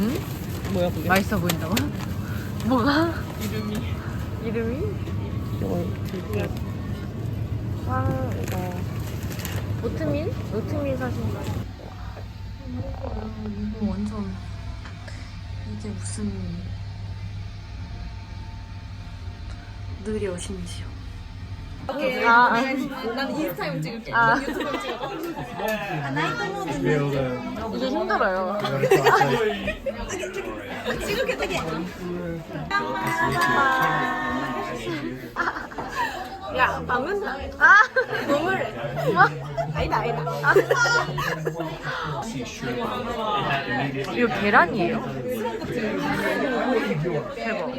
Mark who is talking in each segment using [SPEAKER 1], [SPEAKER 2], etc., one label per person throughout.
[SPEAKER 1] 응?
[SPEAKER 2] 뭐야 그게?
[SPEAKER 1] 맛있어 보인다고? 뭐가?
[SPEAKER 2] 이름이
[SPEAKER 1] 이름이?
[SPEAKER 2] 이거 들고
[SPEAKER 1] 빵 이거 오트밀? 오트밀 사신 거 이거 완전 이게 무슨 느려신지요 아, 아.
[SPEAKER 2] 나는 인스타용 찍을게
[SPEAKER 1] 아.
[SPEAKER 2] 유튜브용 찍어
[SPEAKER 1] 이게 힘들어요
[SPEAKER 2] 찍을게 되게 야 방은다
[SPEAKER 1] 아!
[SPEAKER 2] 너무래
[SPEAKER 1] 뭐?
[SPEAKER 2] 아니다 아니다
[SPEAKER 1] 이거 계란이에요? 대박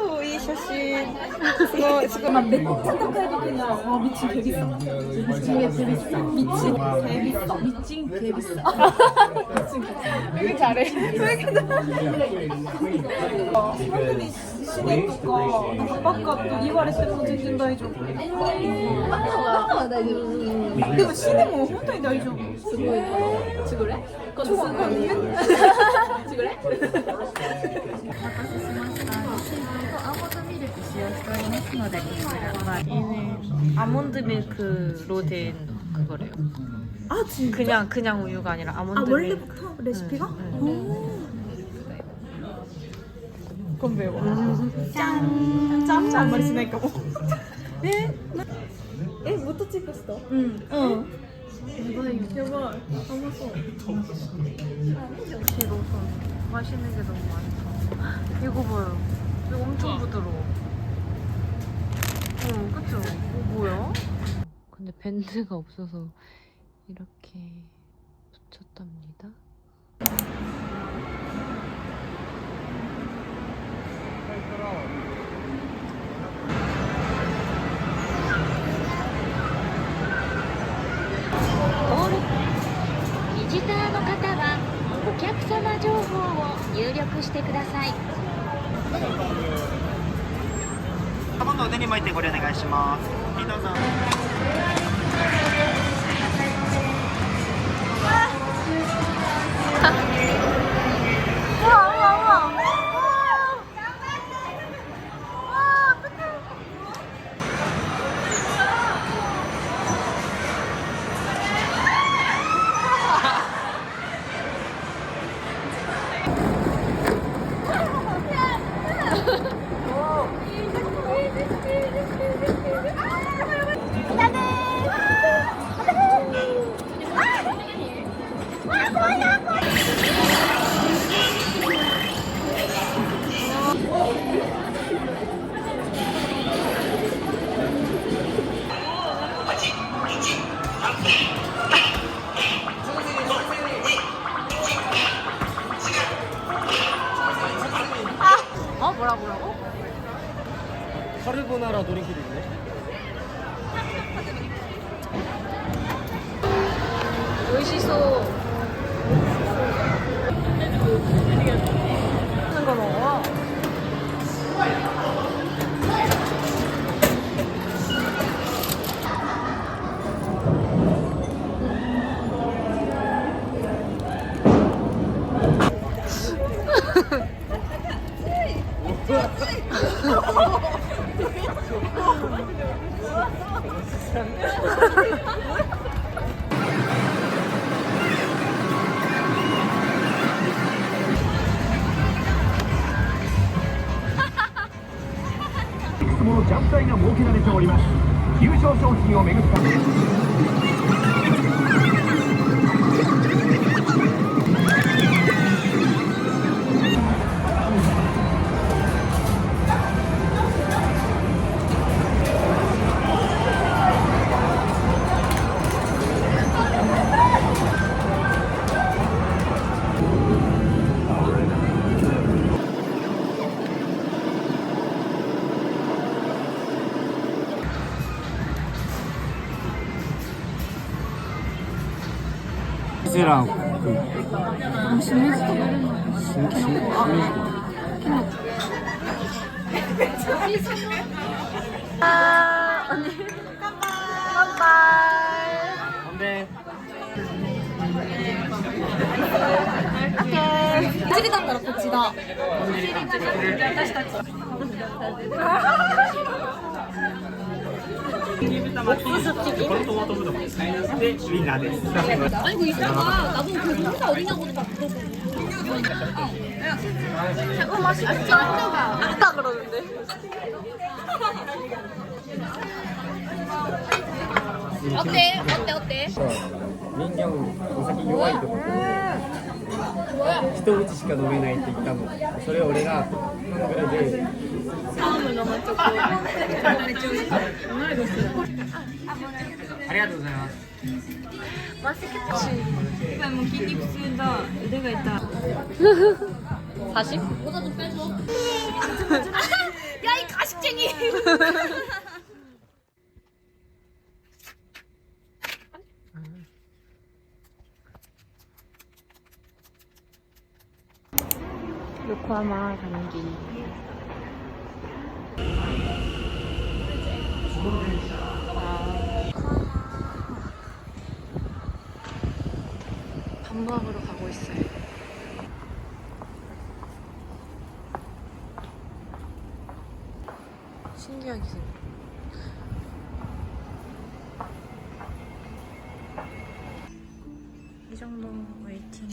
[SPEAKER 2] 사실 그거 지금 막 매콤 산타카이도 그냥 와 미친 개 비싸 미친 개 비싸 미친 개 비싸 미친 개 비싸 미친 개 되게 잘해 되게 잘해 시내 거고 아빠값도 2월에 세번 진다 해주고 근데 시내 뭐 혼자 다
[SPEAKER 1] 해주고 지그래? 지그래? 지그래? 여수인 모델입니다. 얘는 아몬드 밀크로 된 그거래요.
[SPEAKER 2] 아 진짜?
[SPEAKER 1] 그냥 그냥 우유가 아니라 아, 아몬드
[SPEAKER 2] 아
[SPEAKER 1] 밀크.
[SPEAKER 2] 원래부터 레시피가?
[SPEAKER 1] 응, 응.
[SPEAKER 2] 오. 그건 매워. 음. 짠. 짬짜 한 마리 지낼까 봐. 에? 에? 모토 찍었어. 응. 어. 대박이야. 대박. 너무 무서워.
[SPEAKER 1] 역시 로선 맛있는 게 너무 많다. 이거 봐요. 근데 밴드가 없어서 이렇게 붙였답니다
[SPEAKER 3] 登録ビジターの方はお客様情報を入力してください
[SPEAKER 4] 今度腕に巻いてご利用お願いします。はい、ど
[SPEAKER 1] 어
[SPEAKER 5] 設けられております。優勝賞品をめぐった
[SPEAKER 4] セラー。君、あ、お乾杯。乾杯。オッケー尻だ
[SPEAKER 2] ったらこっちだが私たち어때? 어때 어때?
[SPEAKER 6] 人間お酒弱いと思って一口しか飲めないって言ったのそれを俺がハングルで
[SPEAKER 1] 처음을 너무 조금.
[SPEAKER 6] ありがとうございます
[SPEAKER 1] 맛있겠다.
[SPEAKER 2] 뭐 기립 쓰다 내가 있다.
[SPEAKER 1] 40?
[SPEAKER 2] 모자 좀 빼줘. 야 이 가식쟁이.
[SPEAKER 1] 요코하마 단기. 밥 먹으러 가고 있어요. 신기하게 생겼 이 정도 웨이팅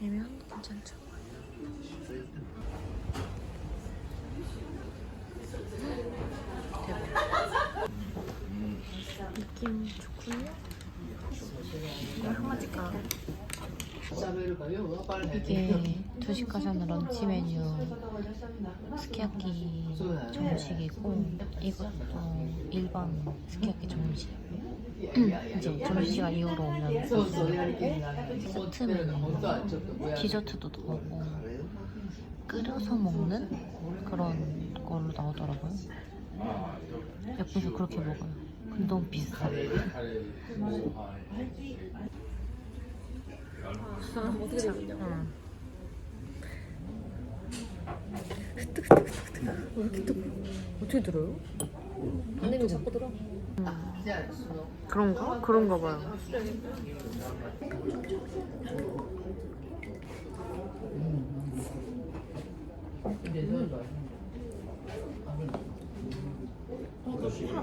[SPEAKER 1] 이면 괜찮죠? 느낌 좋군요. 이거 한마디가 이게 2시까지 하는 런치 메뉴 스키야키 정식이고 이것도 일반 스키야키 정식 이제 점심시간 이후로 오면 세트 메뉴 디저트도 나오고 끓여서 먹는 그런 걸로 나오더라고요 예쁘서 그렇게 먹어요 근데 너무 비싸 응. 어떻게 들어요?
[SPEAKER 2] 안에는 자꾸 들어.
[SPEAKER 1] 그런가? 그런가 봐요.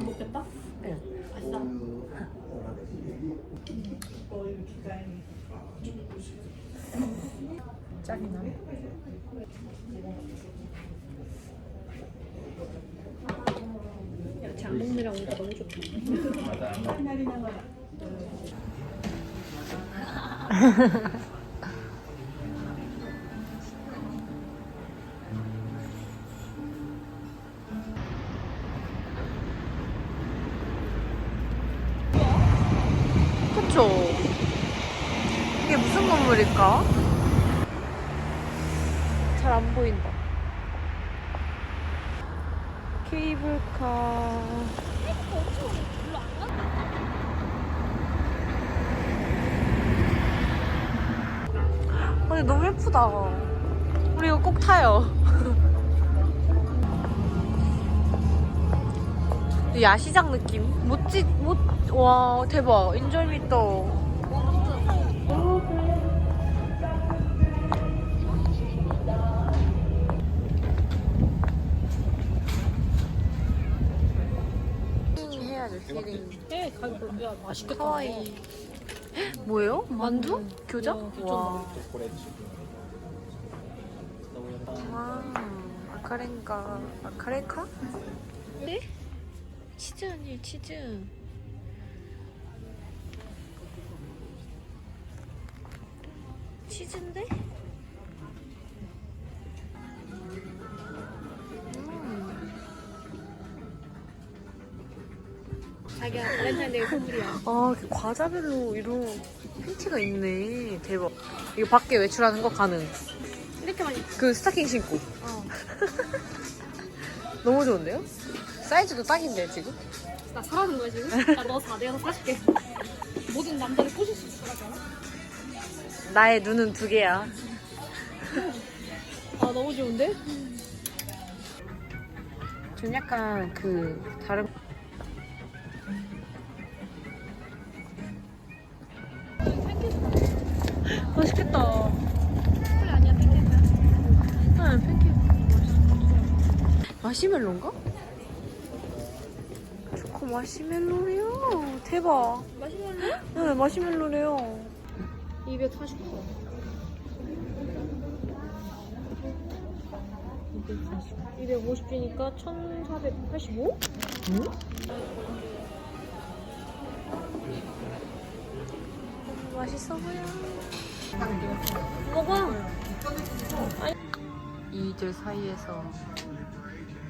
[SPEAKER 2] 안 먹겠다.
[SPEAKER 1] 짱이 나.
[SPEAKER 2] 장 먹느라고 오니까 너무 좋다.
[SPEAKER 1] 건물일까? 잘 안 보인다. 케이블카. 아니, 너무 예쁘다. 우리 이거 꼭 타요. 야시장 느낌? 못지, 못, 와, 대박. 인절미 떡. 피딩. 해
[SPEAKER 2] 가격 야 맛있겠다.
[SPEAKER 1] 하와이. 뭐예요? 만두? 교자? 와. 와, 아카렌가. 아카렌카? 네? 치즈 아니에요, 치즈. 치즈인데?
[SPEAKER 2] 자기야 발렌타인데이 선물이야.
[SPEAKER 1] 아, 그 과자별로 이런 팬티가 있네. 대박. 이거 밖에 외출하는 거 가능.
[SPEAKER 2] 이렇게만
[SPEAKER 1] 그 스타킹 신고.
[SPEAKER 2] 어.
[SPEAKER 1] 너무 좋은데요? 사이즈도 딱인데, 지금?
[SPEAKER 2] 나 사라는 거야 지금? 나 너 4대에서 사줄게. 모든 남자를 꼬실 수 있을 않아?
[SPEAKER 1] 나의 눈은 두 개야.
[SPEAKER 2] 아 너무 좋은데?
[SPEAKER 1] 좀 약간 그 다른 마시멜로인가? 초코 마시멜로래요. 대박.
[SPEAKER 2] 마시멜로?
[SPEAKER 1] 네, 마시멜로래요.
[SPEAKER 2] 240원. 250개니까 1485?
[SPEAKER 1] 맛있어 보여.
[SPEAKER 2] 먹어.
[SPEAKER 1] 이들 사이에서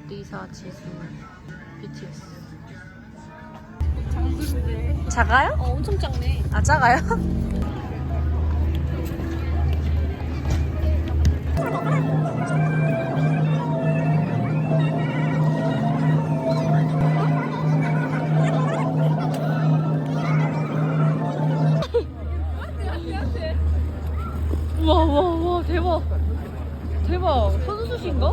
[SPEAKER 1] 리사, 지수, BTS. 작아요?
[SPEAKER 2] 어 엄청 작네.
[SPEAKER 1] 아 작아요? 와, 와, 와, 대박. 대박. 선수신가?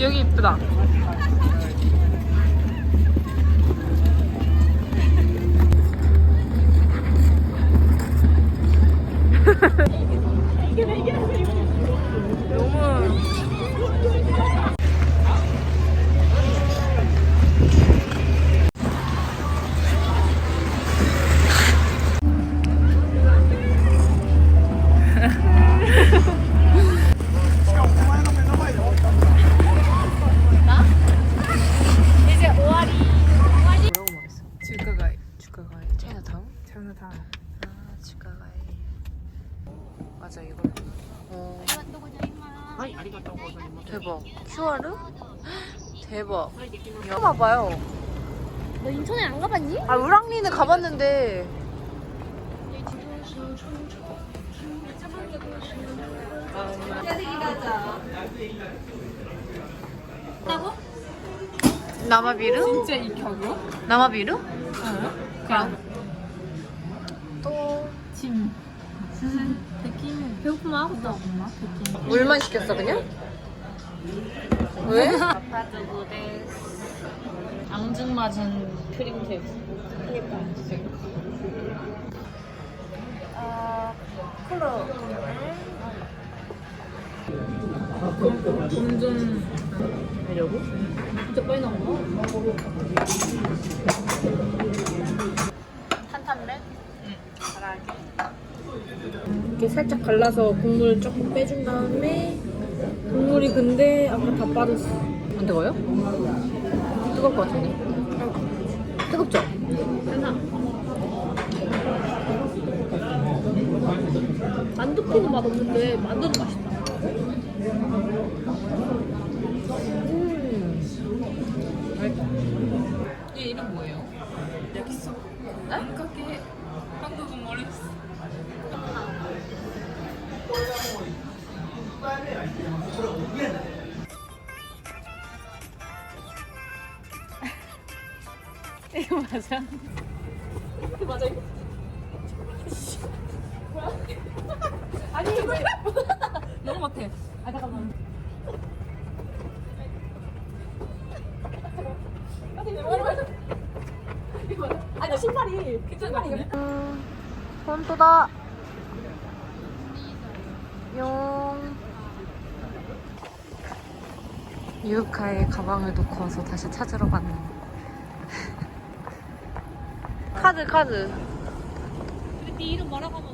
[SPEAKER 1] 여기 이쁘다. 너무 대박. QR은? 대박. 이거 봐봐요.
[SPEAKER 2] 너 인천에 안 가봤니?
[SPEAKER 1] 아 우랑리는 가봤는데. 남아비르?
[SPEAKER 7] 진짜 이 격이요?
[SPEAKER 1] 남아비르?
[SPEAKER 7] 그냥
[SPEAKER 1] 또
[SPEAKER 7] 짐 배고프면 하겠다
[SPEAKER 1] 물만 시켰어 그냥? 왜? 아파두고데 앙증 맞은 크림테이프 아 콜라
[SPEAKER 7] 돈좀
[SPEAKER 1] 하려고?
[SPEAKER 2] 진짜 빨리 나온 거야?
[SPEAKER 1] 탄탄면? 응 잘하게
[SPEAKER 2] 이렇게 살짝 갈라서 국물 조금 빼준 다음에 국물이 근데 아까 다 빠졌어.
[SPEAKER 1] 안 뜨거워요? 뜨거울 것 같은데 뜨겁죠?
[SPEAKER 2] 만두피는 맛 없는데 만두는 맛있다.
[SPEAKER 7] 얘 이름 뭐예요? 네? 가게 한국은 모르겠어
[SPEAKER 1] 이거 맞아?
[SPEAKER 2] 맞아. 아니 왜?
[SPEAKER 7] 너무 못해
[SPEAKER 2] 아 잠깐만. 아니 나 신발이 신발이 이거.
[SPEAKER 1] 본토다 용. 유카의 가방을 놓고 와서 다시 찾으러 갔네. 카드 카드.
[SPEAKER 2] 근데 네 이름 말하고 하면